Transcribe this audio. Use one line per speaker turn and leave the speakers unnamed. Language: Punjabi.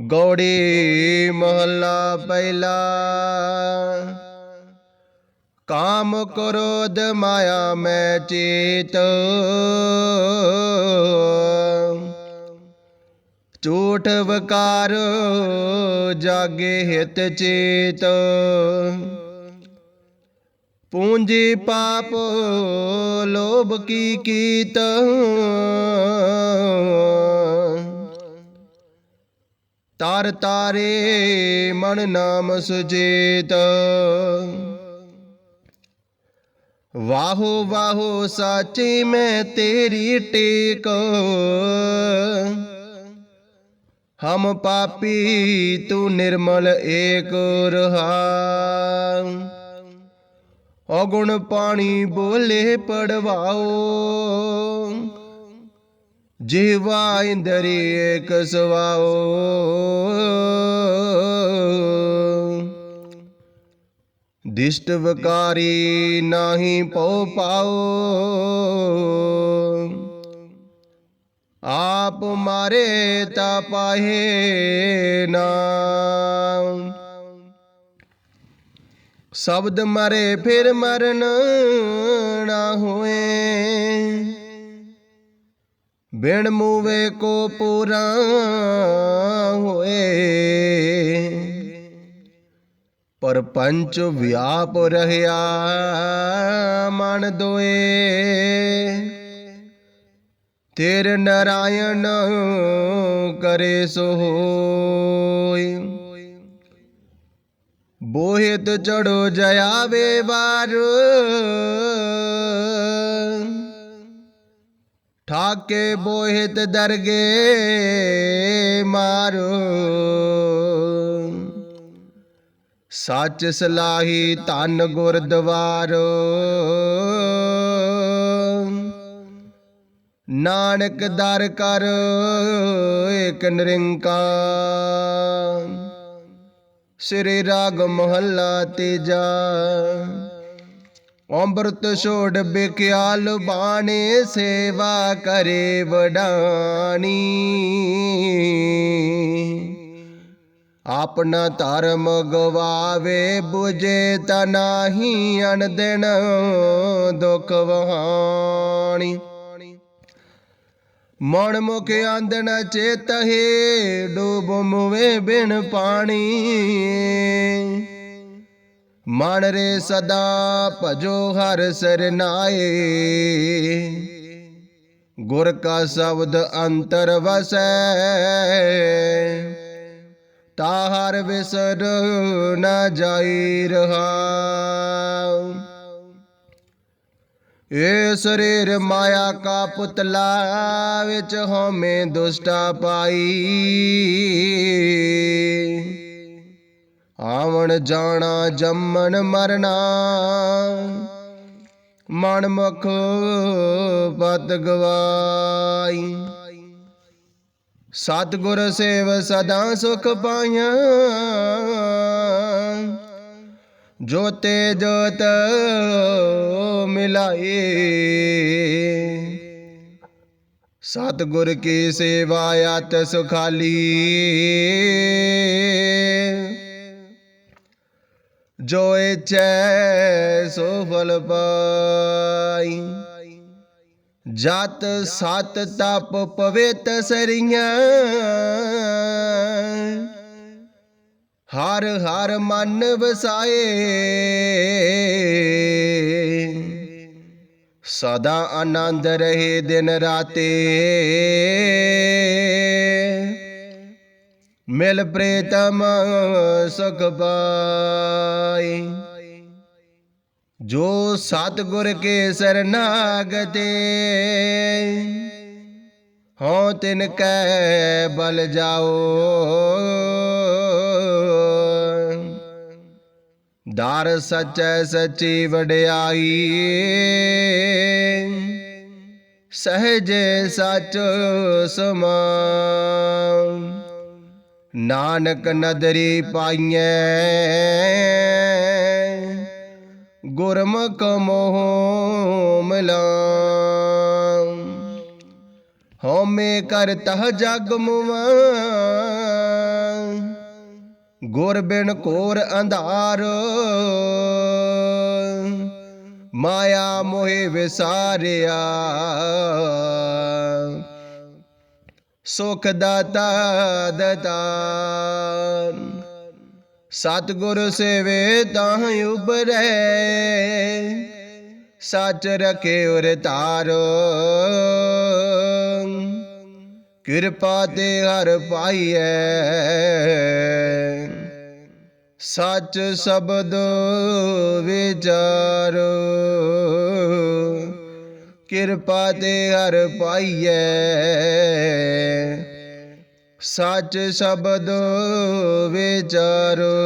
ਗੌੜੀ ਮਹੱਲਾ ਪਹਿਲਾ। ਕਾਮ ਕ੍ਰੋਧ ਮਾਇਆ ਮੈਂ ਚੇਤ। ਝੂਠ ਵਕਾਰ ਜਾਗੇ ਹਿਤ ਚੇਤ। ਪੂੰਜੀ ਪਾਪ ਲੋਭ ਕੀ ਕੀਤ। ਤਾਰ ਤਾਰੇ ਮਨ ਨਾਮ ਸੁਜੇਤ। ਵਾਹੋ ਵਾਹੋ ਸਾਚੀ ਮੈਂ ਤੇਰੀ ਟੇਕ। ਹਮ ਪਾਪੀ ਤੂੰ ਨਿਰਮਲ ਏਕ ਰਹਾ। ਔਗੁਣ ਪਾਣੀ ਬੋਲੇ ਪੜਵਾਓ। ਜੀਵਾ ਇੰਦਰੀ ਏਕ ਸਵਾਓ। ਦਿਸ਼ਟ ਵਕਾਰੀ ਨਾਹੀ ਪਉ ਪਾਓ। ਆਪ ਮਾਰੇ ਤਾ ਪਾਹੇ ਨਾ ਸ਼ਬਦ ਮਰੇ ਫਿਰ ਮਰਨ ਨਾ ਹੋਏ। ਬਿਨ ਮੂਵੇ ਕੋ ਪੂਰਾ ਹੋਏ। ਪਰ ਪੰਚ ਵਿਆਪ ਰਹਿਆ ਮਨ ਦੋਏ। ਤੇਰ ਨਰਾਇਣ ਕਰੇ ਸੋ ਹੋਈ ਬੋਹਿਤ ਚੜੋ ਜਆਵੇ ਵਾਰ। ਠਾਕੇ ਬੋਹਿਤ ਦਰਗੇ ਮਾਰੋ। ਸੱਚ ਸਲਾਹੀ ਧਨ ਗੁਰਦਵਾਰੋ ਨਾਨਕ ਦਰ ਕਰ ਏਕ ਨਿਰੰਕਾਰ ਸ੍ਰੀ ਰਾਗ ਮਹੱਲਾ ਤੀਜਾ। ਅੰਮ੍ਰਿਤ ਛੋੜ ਬਿਕਿਆਲ ਬਾਣੇ ਸੇਵਾ ਕਰੇ ਵਡਾਣੀ। ਆਪਣਾ ਧਰਮ ਗਵਾਵੇ 부ਜੇ ਤਨਾਹੀ ਅਨ ਦਿਨ ਦੁਖ ਵਹਾਣੀ। ਮਨ ਮੁਖ ਆਂਦਣ ਚੇਤਹੇ, ਡੂਬ ਮੁਵੇ ਬਿਨ ਪਾਣੀ। ਮਨ ਰੇ ਸਦਾ ਭਜੋ ਹਰ ਸਰਨਾਏ ਗੁਰ ਕਾ ਸ਼ਬਦ ਅੰਤਰ ਵਸੈ। ਤਾਹਰ ਵਿਸਰ ਨ ਜਾਈ ਰਹਾ ਏ ਸਰੀਰ ਮਾਇਆ ਕਾ ਪੁਤਲਾ ਵਿੱਚ ਹਉਮੈ ਦੁਸ਼ਟਾ ਪਾਈ। ਆਵਣ ਜਾਣਾ, ਜੰਮਣ ਮਰਨਾ। ਮਨ ਮੁਖ ਪਤ ਗਵਾਈ। ਸਤਿਗੁਰ ਸੇਵ ਸਦਾ ਸੁਖ ਪਾਇਆ ਜੋਤੇ ਜੋਤ ਮਿਲਾਏ। ਸਤਿਗੁਰ ਕੀ ਸੇਵਾ ਆਤ ਸੁਖਾਲੀ। ਜੋ ਇਚੈ ਸੋ ਫਲ ਪਾਈ। ਜਤ ਸਤ ਤਪ ਪਵਿੱਤ ਸਰੀਆਂ। ਹਰ ਹਰ ਮਨ ਵਸਾਏ। ਸਦਾ ਆਨੰਦ ਰਹੇ ਦਿਨ ਰਾਤੇ। ਮਿਲ ਪ੍ਰੀਤਮ ਸੁਖ ਪਾਈ। ਜੋ ਸਤਿਗੁਰ ਕੇ ਸਰਨਾਗਤੇ ਹਉ ਤਿਨ ਕੈ ਬਲ ਜਾਓ। ਦਰ ਸਚੈ ਸਚੀ ਵਡਿਆਈ, ਸਹਜੇ ਸਚ ਸਮਾ ਨਾਨਕ ਨਦਰੀ ਪਾਈਐ। ਗੁਰਮੁਖ ਮੋਹ ਮਿਲਾ ਹਉਮੈ ਕਰ ਤਹ ਜਗ ਮੁਆ ਗੁਰ ਬਿਨ ਕੋਰ ਅੰਧਾਰ। ਮਾਇਆ ਮੋਹਿ ਵਿਸਾਰਿਆ। ਸੁਖ ਦਾਤਾ ਦਤਾਨ। ਸਤਿਗੁਰ ਸੇਵੇ ਤਾਂ ਉਬਰੈ ਸੱਚ ਰਖੇ ਉਰ ਤਾਰੋ ਕਿਰਪਾ ਤੇ ਹਰ ਪਾਈਐ। ਸੱਚ ਸ਼ਬਦ ਵਿਚਾਰੋ। ਕਿਰਪਾ ਤੇ ਹਰ ਪਾਈਐ। ਸੱਚ ਸ਼ਬਦ ਵਿਚਾਰੋ।